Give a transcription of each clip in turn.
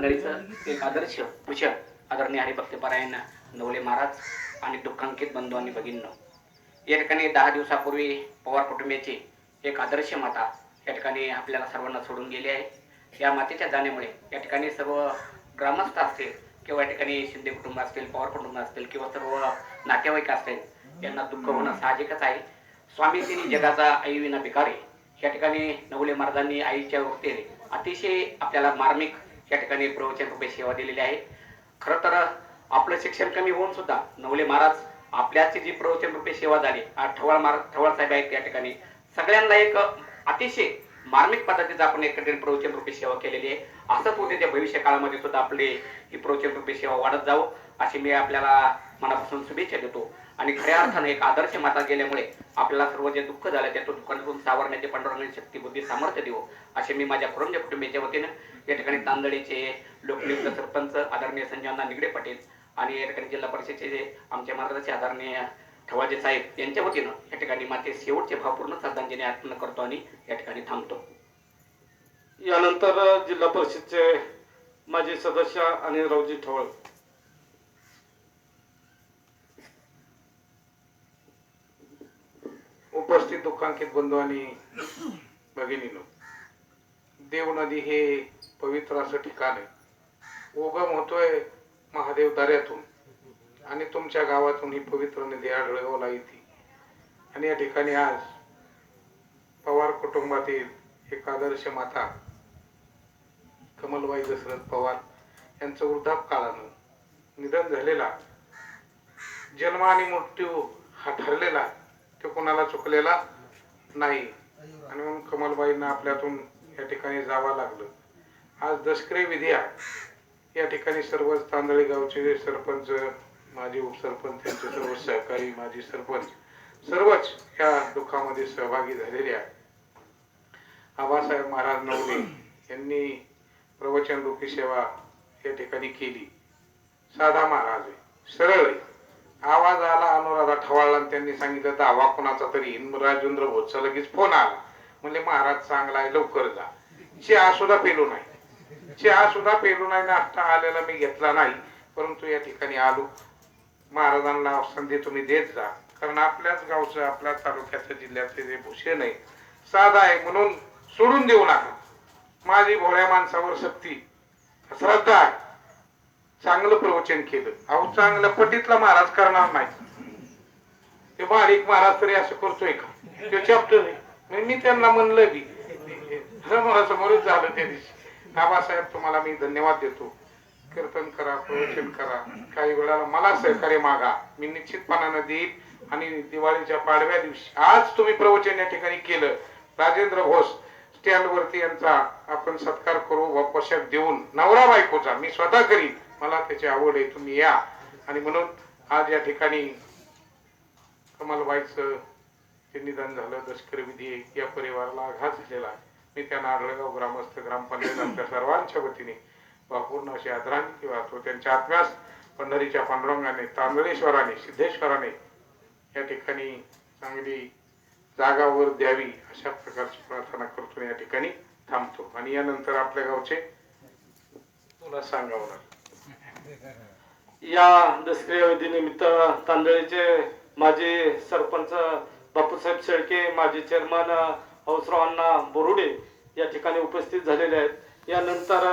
मंडळीचं एक आदर्श भूषण आदरणीय हरिभक्तपरायण नवले महाराज आणि दुःखांकित बंधू आणि भगिनींनो. या ठिकाणी दहा दिवसापूर्वी पवार कुटुंबियाची एक आदर्श माता या ठिकाणी आपल्याला सर्वांना सोडून गेली आहे. या मातेच्या जाण्यामुळे या ठिकाणी सर्व ग्रामस्थ असतील किंवा या ठिकाणी शिंदे कुटुंब असतील पवार कुटुंब असतील किंवा सर्व नातेवाईक असतील यांना दुःख होणं साहजिकच आहे. स्वामी तिने जगाचा आई विना भिकारी या ठिकाणी नवले महाराजांनी आईच्या वक्तीने अतिशय आपल्याला मार्मिक या ठिकाणी प्रवचन रूपे सेवा दिलेली आहे. खरं तर आपलं शिक्षण कमी होऊन सुद्धा नवले महाराज आपल्याची जी प्रवचन रूपे सेवा झाली आज ठवाळ महाराज ठवाळ साहेब आहेत या ठिकाणी. सगळ्यांना एक अतिशय मार्मिक पद्धतीचं आपण एकत्रित प्रवचन रूपे सेवा केलेली आहे. असंच होते त्या भविष्य काळामध्ये सुद्धा आपली ही प्रवचन रूपे सेवा वाढत जावं अशी मी आपल्याला मनापासून शुभेच्छा देतो. आणि खऱ्या अर्थाने एक आदर्श माता गेल्यामुळे आपल्याला सर्व जे दुःख झालं त्या दुःखातून सावरण्याचे पांडुरंगाची शक्ती बुद्धी सामर्थ्य देऊ असे मी माझ्या कुरुंज कुटुंबियाच्या वतीनं या ठिकाणी तांदळीचे लोकनियुक्त सरपंच आदरणीय संजयना निगडे पाटील आणि या ठिकाणी जिल्हा परिषदेचे आमच्या मार्गदर्शक आदरणीय ठवाजे साहेब यांच्या वतीनं या ठिकाणी माते शेवटचे भावपूर्ण श्रद्धांजली अर्पण करतो आणि या ठिकाणी थांबतो. यानंतर जिल्हा परिषदचे माजी सदस्य आणि रावजी ठवळ. उपस्थित दुःखांकित बंधू आणि भगिनीनो देव नदी हे पवित्र असं ठिकाण आहे उगम होतोय महादेव दऱ्यातून. आणि तुमच्या गावातून ही पवित्र नदी आढळवला येते आणि या ठिकाणी आज पवार कुटुंबातील एक आदर्श माता कमलबाई दशरथ पवार यांचं वृद्धापकाळानं निधन झालेला जन्म आणि मृत्यू हा ठरलेला तो कोणाला चुकलेला नाही. आणि म्हणून कमलबाईंना आपल्यातून या ठिकाणी जावं लागलं. आज दशकरी विधिया या ठिकाणी सर्वच तांदळी गावचे सरपंच माजी उपसरपंच त्यांचे सर्व सहकारी माजी सरपंच सर्वच या दुःखामध्ये सहभागी झालेले आबासाहेब महाराज नवले यांनी प्रवचन रूपी सेवा या ठिकाणी केली. साधा महाराज सरळ आहे. आवाज आला अनुराधा ठवाळला आणि त्यांनी सांगितलं तर आवा कोणाचा तरी राजेंद्र भोजचा लगेच फोन आला. म्हणजे महाराज चांगला आहे लवकर जा. चहा आसुदा पेलो नाही चहा सुद्धा पेरू नाही नाश्ता आलेला मी घेतला नाही परंतु या ठिकाणी आलो. महाराजांना संधी तुम्ही देत जा कारण आपल्याच गावचं आपल्या तालुक्याचं जिल्ह्याचं जे भूषण आहे. साधा आहे म्हणून सोडून देऊ नका. माझी भोळ्या माणसावर सक्ती श्रद्धा आहे. चांगलं प्रवचन केलं. अहो चांगलं पटीतला महाराज करणार नाही. ते बारीक महाराज तरी असं करतोय का? ते चॅप्टर मी त्यांना म्हणलं बी. समोरासमोरच झालं त्या दिवशी. बाबासाहेब तुम्हाला मी धन्यवाद देतो. कीर्तन करा प्रवचन करा. काही वेळाला मला सहकार्य मागा. मी निश्चितपणानं देईल आणि दिवाळीच्या पाडव्या दिवशी आज तुम्ही प्रवचन या ठिकाणी केलं. राजेंद्र घोष स्टँड वरती यांचा आपण सत्कार करू व पोशाख देऊन नवरा बायकोचा मी स्वतः करीन. मला त्याची आवड आहे तुम्ही या. आणि म्हणून आज या ठिकाणी कमलबाईचं जे निधन झालं लष्कर विधी या परिवाराला आघात झालेला आहे. मी त्यांना आढळगाव ग्रामस्थ ग्रामपंचायत आमच्या सर्वांच्या वतीने पूर्ण अशी आदरांजली वाहतो त्यांच्या आत्म्यास पंढरीच्या पांडुरंगाने तांदळेश्वराने सिद्धेश्वराने या ठिकाणी चांगली जागावर द्यावी अशा प्रकारची प्रार्थना करतो या ठिकाणी थांबतो. आणि यानंतर आपल्या गावचे तुला सांगावं लागेल. या दसऱ्या निमित्त तांदळीचे माजी सरपंच बापूसाहेब शेळके माजी चेअरमन हौसराव अण्णा बोरुडे या ठिकाणी उपस्थित झालेले आहेत. यानंतर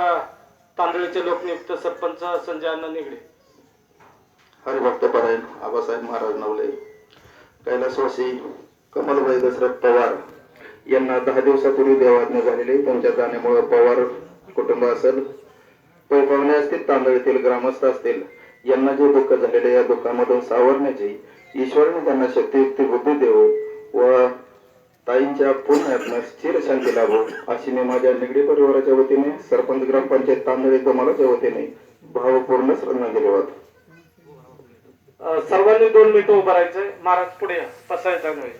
तांदळीचे लोकनियुक्त सरपंच संजय अण्णा निगडे. हरिभक्त परायण आबासाहेब महाराज नवले कैलासवासी कमलबाई दशरथ पवार यांना दहा दिवसापूर्वी देवाज्ञा झालेली. त्यांच्या जाण्यामुळे पवार कुटुंब असेल पैपावणे असतील तांदळीतील ग्रामस्थ असतील यांना जे दुःख झालेले या दुःखामधून सावरण्याची ईश्वराने त्यांना शक्तियुक्ती बुद्धी देऊ व सर्वांच्या पूर्ण स्थिर शांती लाभो अशी मी माझ्या निगडी परिवाराच्या वतीने सरपंच ग्रामपंचायत तांदळे कमालाच्या वतीने भावपूर्ण श्रद्धांजली वाहतो सर्वांनी दोन मिनिटं उभं राहायचंय. महाराज पुढे या. बसायचं नाही